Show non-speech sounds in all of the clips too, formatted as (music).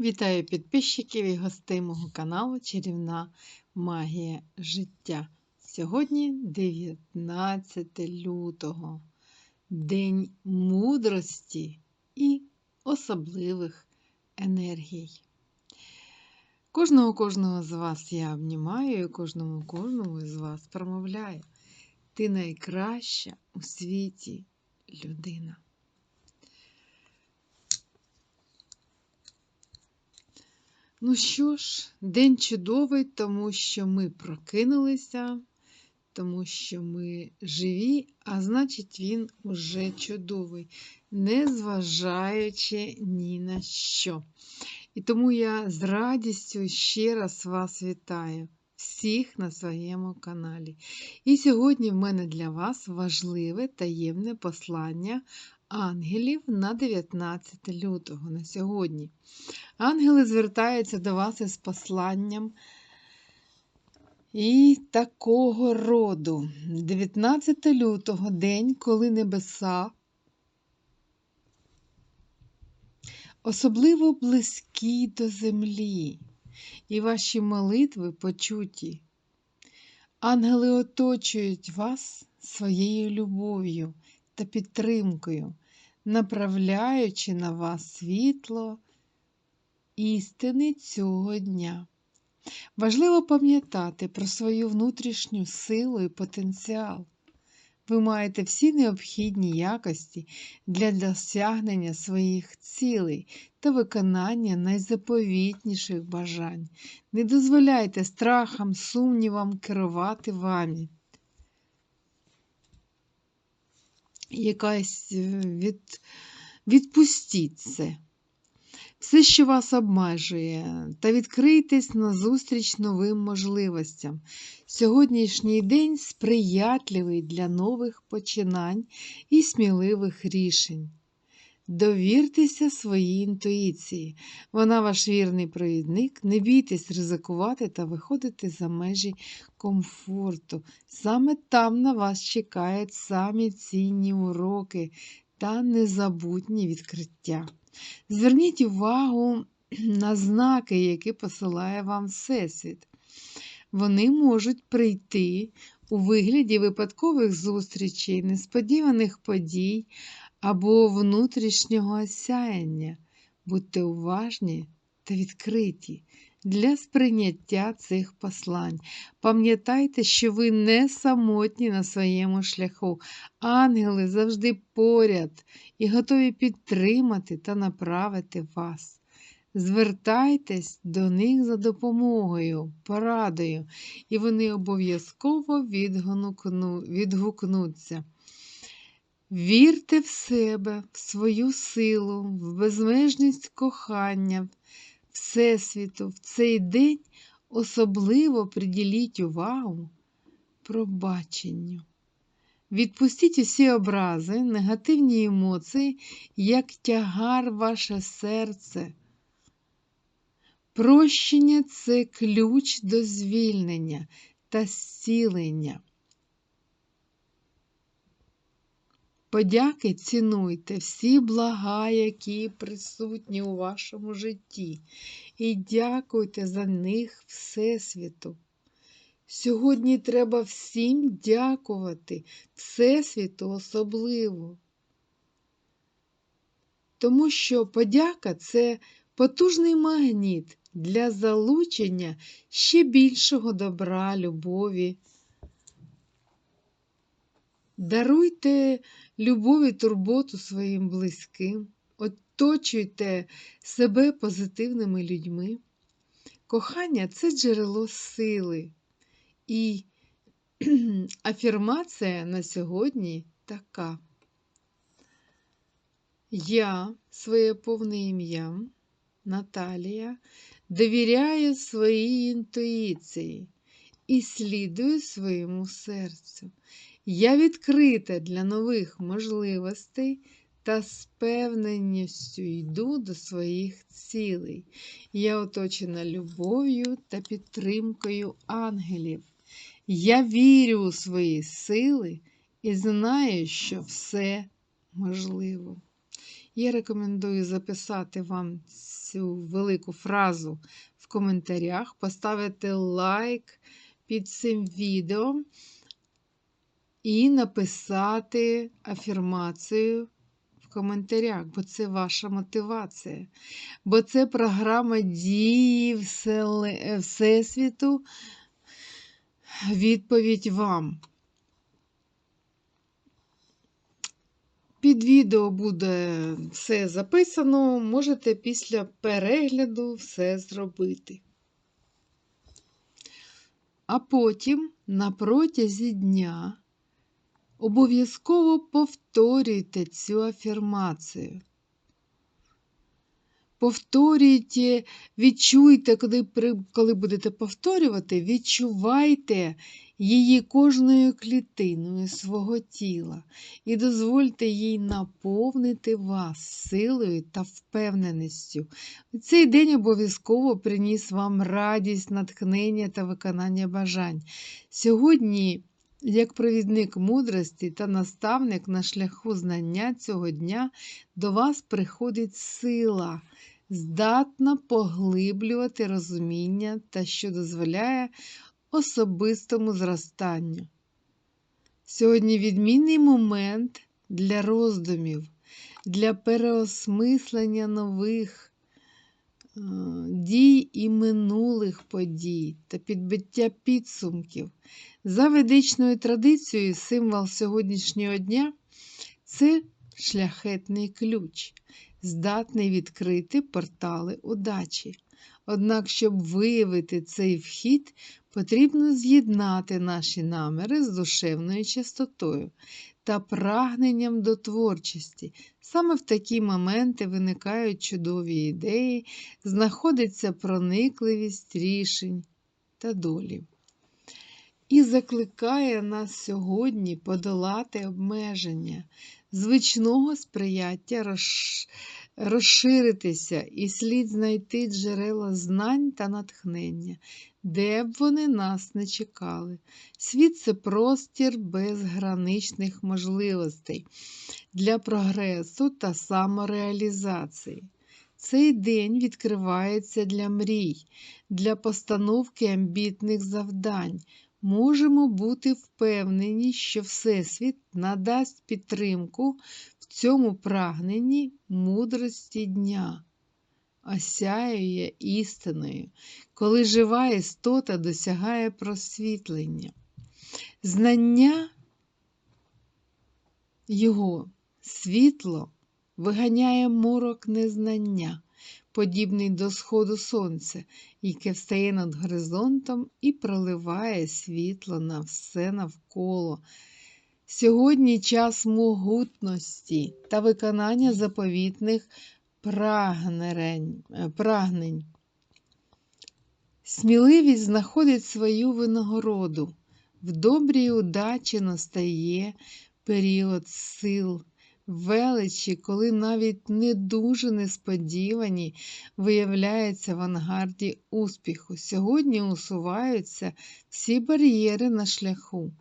Вітаю підписчиків і гостей мого каналу Чарівна Магія життя. Сьогодні 19 лютого, День мудрості і особливих енергій. Кожного кожного з вас я обнімаю і кожному кожному з вас промовляю. Ти найкраща у світі людина. Ну що ж, день чудовий, тому що ми прокинулися, тому що ми живі, а значить, він уже чудовий, незважаючи ні на що. І тому я з радістю ще раз вас вітаю, всіх на своєму каналі. І сьогодні в мене для вас важливе таємне послання ангелів на 19 лютого на сьогодні. Ангели звертаються до вас із посланням і такого роду. 19 лютого день, коли небеса особливо близькі до землі, і ваші молитви почуті. Ангели оточують вас своєю любов'ю та підтримкою, направляючи на вас світло істини цього дня. Важливо пам'ятати про свою внутрішню силу і потенціал. Ви маєте всі необхідні якості для досягнення своїх цілей та виконання найзаповітніших бажань. Не дозволяйте страхам, сумнівам керувати вами. Якась е, від... відпустіть це все, що вас обмежує, та відкрийтесь назустріч новим можливостям. Сьогоднішній день сприятливий для нових починань і сміливих рішень. Довіртеся своїй інтуїції. Вона ваш вірний провідник. Не бійтесь ризикувати та виходити за межі комфорту. Саме там на вас чекають самі цінні уроки та незабутні відкриття. Зверніть увагу на знаки, які посилає вам Всесвіт. Вони можуть прийти у вигляді випадкових зустрічей, несподіваних подій або внутрішнього осяяння. Будьте уважні та відкриті для сприйняття цих послань. Пам'ятайте, що ви не самотні на своєму шляху. Ангели завжди поряд і готові підтримати та направити вас. Звертайтесь до них за допомогою, порадою, і вони обов'язково відгукнуться. Вірте в себе, в свою силу, в безмежність кохання, Всесвіту в цей день особливо приділіть увагу пробаченню. Відпустіть усі образи, негативні емоції, як тягар ваше серце. Прощення це ключ до звільнення та зцілення. Подяки цінуйте всі блага, які присутні у вашому житті, і дякуйте за них Всесвіту. Сьогодні треба всім дякувати, Всесвіту особливо. Тому що подяка це потужний магніт для залучення ще більшого добра, любові. Даруйте любов і турботу своїм близьким, оточуйте себе позитивними людьми. Кохання це джерело сили. І (clears throat) афірмація на сьогодні така. Я, своє повне ім'я, Наталія, довіряю своїй інтуїції і слідую своєму серцю. Я відкрита для нових можливостей та з певненістю йду до своїх цілей. Я оточена любов'ю та підтримкою ангелів. Я вірю у свої сили і знаю, що все можливо. Я рекомендую записати вам цю велику фразу в коментарях, поставити лайк під цим відео і написати афірмацію в коментарях, бо це ваша мотивація. Бо це програма дії Всесвіту. Відповідь вам. Під відео буде все записано, можете після перегляду все зробити. А потім на протязі дня обов'язково повторюйте цю афірмацію. Повторюйте, відчуйте, коли коли будете повторювати, відчувайте її кожною клітиною свого тіла і дозвольте їй наповнити вас силою та впевненістю. Цей день обов'язково приніс вам радість, натхнення та виконання бажань. Сьогодні. Як провідник мудрості та наставник на шляху знання цього дня до вас приходить сила, здатна поглиблювати розуміння та що дозволяє особистому зростанню. Сьогодні відмінний момент для роздумів, для переосмислення нових дій і минулих подій та підбиття підсумків. За ведичною традицією, символ сьогоднішнього дня це шляхетний ключ, здатний відкрити портали удачі. Однак, щоб виявити цей вхід, потрібно з'єднати наші наміри з душевною чистотою та прагненням до творчості. Саме в такі моменти виникають чудові ідеї, знаходиться проникливість рішень та долі. І закликає нас сьогодні подолати обмеження, звичного сприяття розширитися і слід знайти джерела знань та натхнення, де б вони нас не чекали. Світ це простір безграничних можливостей для прогресу та самореалізації. Цей день відкривається для мрій, для постановки амбітних завдань. Можемо бути впевнені, що Всесвіт надасть підтримку цьому прагненні мудрості дня, осяює істиною, коли жива істота досягає просвітлення. Знання його світло виганяє морок незнання, подібний до сходу сонця, яке встає над горизонтом і проливає світло на все навколо. Сьогодні час могутності та виконання заповітних прагнень. Сміливість знаходить свою винагороду. В добрій удачі настає період сил, величі, коли навіть не дуже несподівані виявляються в авангарді успіху. Сьогодні усуваються всі бар'єри на шляху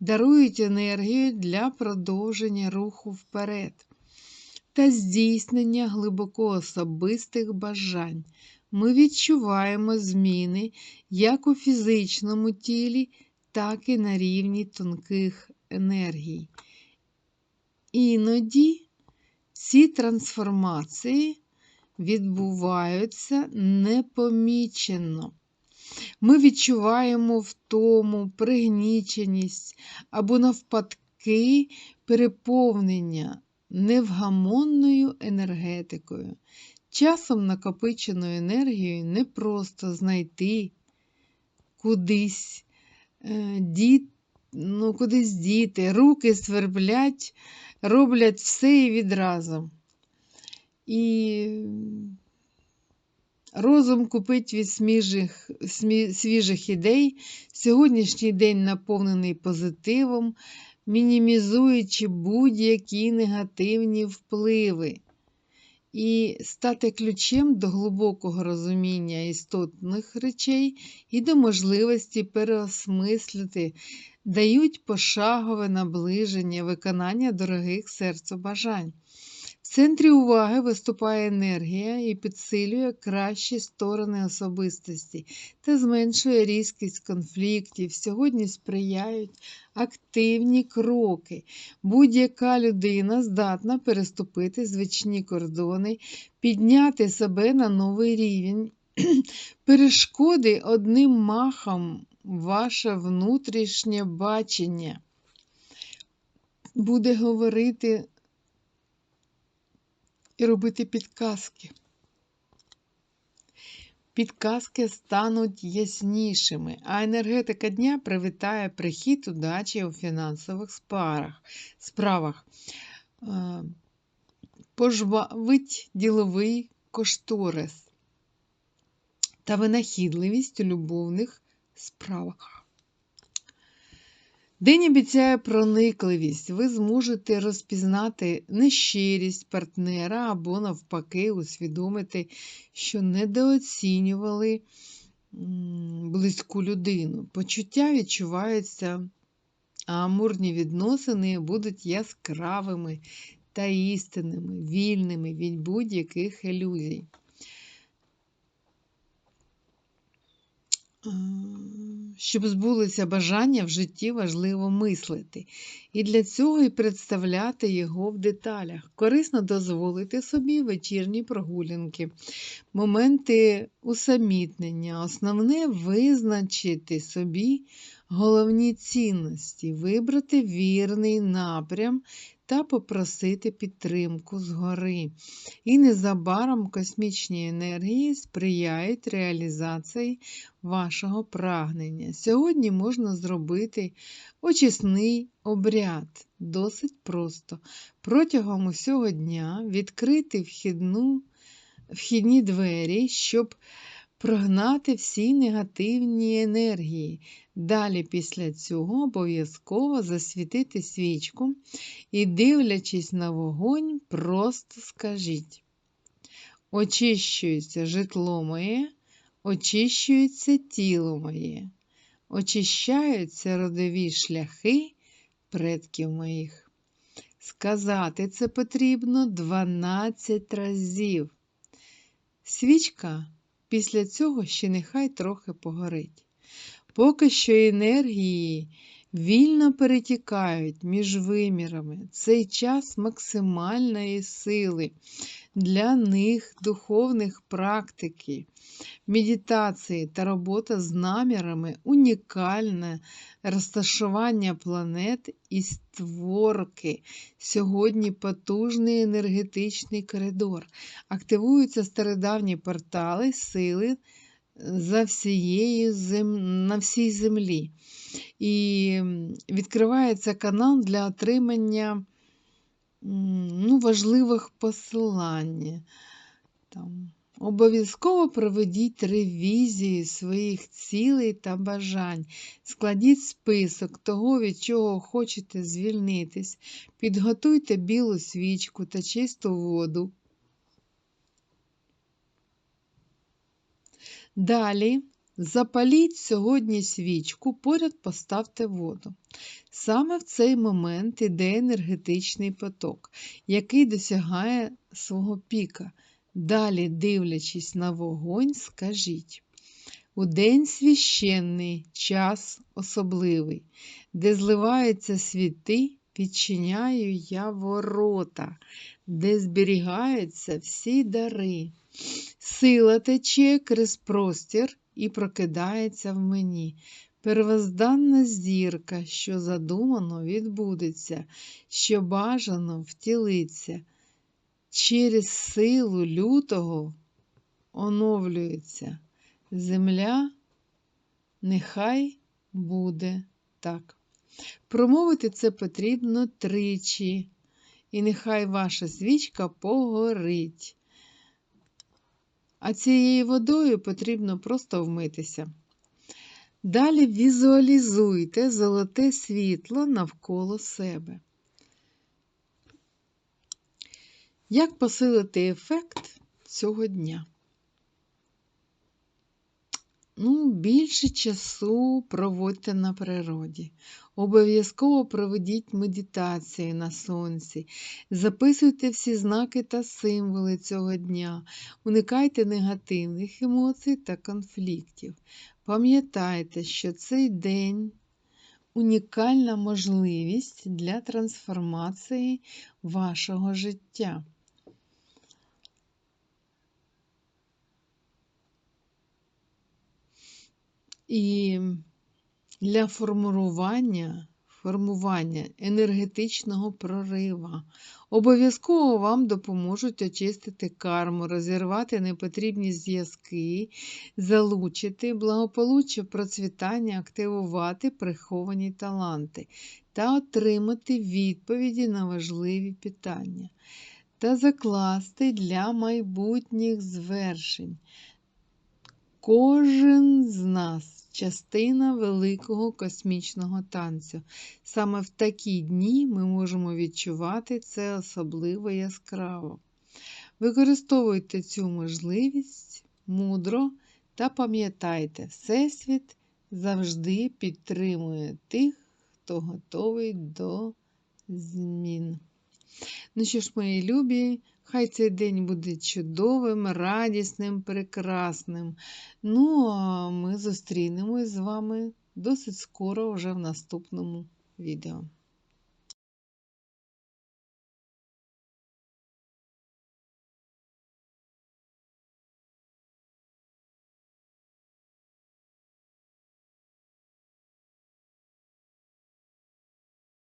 дарують енергію для продовження руху вперед та здійснення глибоко особистих бажань. Ми відчуваємо зміни як у фізичному тілі, так і на рівні тонких енергій. Іноді ці трансформації відбуваються непомічено. Ми відчуваємо втому, пригніченість або, навпаки, переповнення невгамонною енергетикою. Часом накопиченою енергією не просто знайти кудись е, діти. Ну, кудись діти, руки сверблять, роблять все і відразу. І Розум купить від сміжих, смі, свіжих ідей, сьогоднішній день наповнений позитивом, мінімізуючи будь-які негативні впливи. І стати ключем до глибокого розуміння істотних речей і до можливості переосмислити, дають пошагове наближення виконання дорогих серцю бажань. В центрі уваги виступає енергія і підсилює кращі сторони особистості та зменшує різкість конфліктів. Сьогодні сприяють активні кроки. Будь-яка людина здатна переступити звичні кордони, підняти себе на новий рівень. (clears throat) Перешкоди одним махом ваше внутрішнє бачення буде говорити і робити підказки. Підказки стануть яснішими, а енергетика дня привітає прихід удачі у фінансових спарах, справах. Е, пожвавить діловий кошторис та винахідливість у любовних справах. День обіцяє проникливість, ви зможете розпізнати нещирість партнера або, навпаки, усвідомити, що недооцінювали близьку людину. Почуття відчуваються, а амурні відносини будуть яскравими та істинними, вільними від будь-яких ілюзій. Щоб збулися бажання в житті важливо мислити, і для цього і представляти його в деталях. Корисно дозволити собі вечірні прогулянки, моменти усамітнення, основне визначити собі головні цінності, вибрати вірний напрям та попросити підтримку згори. І незабаром космічні енергії сприяють реалізації вашого прагнення. Сьогодні можна зробити очисний обряд. Досить просто. Протягом усього дня відкрити вхідну, вхідні двері, щоб прогнати всі негативні енергії. Далі після цього обов'язково засвітити свічку і, дивлячись на вогонь, просто скажіть: очищується житло моє, очищується тіло моє, очищаються родові шляхи предків моїх. Сказати це потрібно 12 разів. Свічка після цього ще нехай трохи погорить. Поки що енергії вільно перетікають між вимірами. Цей час максимальної сили для них духовних практики, медитації та робота з намірами унікальне розташування планет і створки. Сьогодні потужний енергетичний коридор. Активуються стародавні портали, сили за всією зем... на всій землі. І відкривається канал для отримання ну, важливих посилань. Там. Обов'язково проведіть ревізію своїх цілей та бажань. Складіть список того, від чого хочете звільнитись, підготуйте білу свічку та чисту воду. Далі запаліть сьогодні свічку, поряд поставте воду. Саме в цей момент іде енергетичний поток, який досягає свого піка. Далі, дивлячись на вогонь, скажіть. У день священний час особливий, де зливаються світи, відчиняю я ворота, де зберігаються всі дари. Сила тече крізь простір і прокидається в мені. Первозданна зірка, що задумано, відбудеться, що бажано втілиться. Через силу лютого оновлюється. Земля нехай буде так. Промовити це потрібно тричі, і нехай ваша свічка погорить. А цією водою потрібно просто вмитися. Далі візуалізуйте золоте світло навколо себе. Як посилити ефект цього дня? Ну, Більше часу проводьте на природі. Обов'язково проведіть медитацію на сонці, записуйте всі знаки та символи цього дня, уникайте негативних емоцій та конфліктів. Пам'ятайте, що цей день унікальна можливість для трансформації вашого життя. І для формування, формування енергетичного прорива обов'язково вам допоможуть очистити карму, розірвати непотрібні зв'язки, залучити благополуччя, процвітання, активувати приховані таланти та отримати відповіді на важливі питання. Та закласти для майбутніх звершень. Кожен з нас частина великого космічного танцю. Саме в такі дні ми можемо відчувати це особливо яскраво. Використовуйте цю можливість мудро та пам'ятайте, Всесвіт завжди підтримує тих, хто готовий до змін. Ну що ж, мої любі, хай цей день буде чудовим, радісним, прекрасним. Ну, а ми зустрінемось з вами досить скоро вже в наступному відео.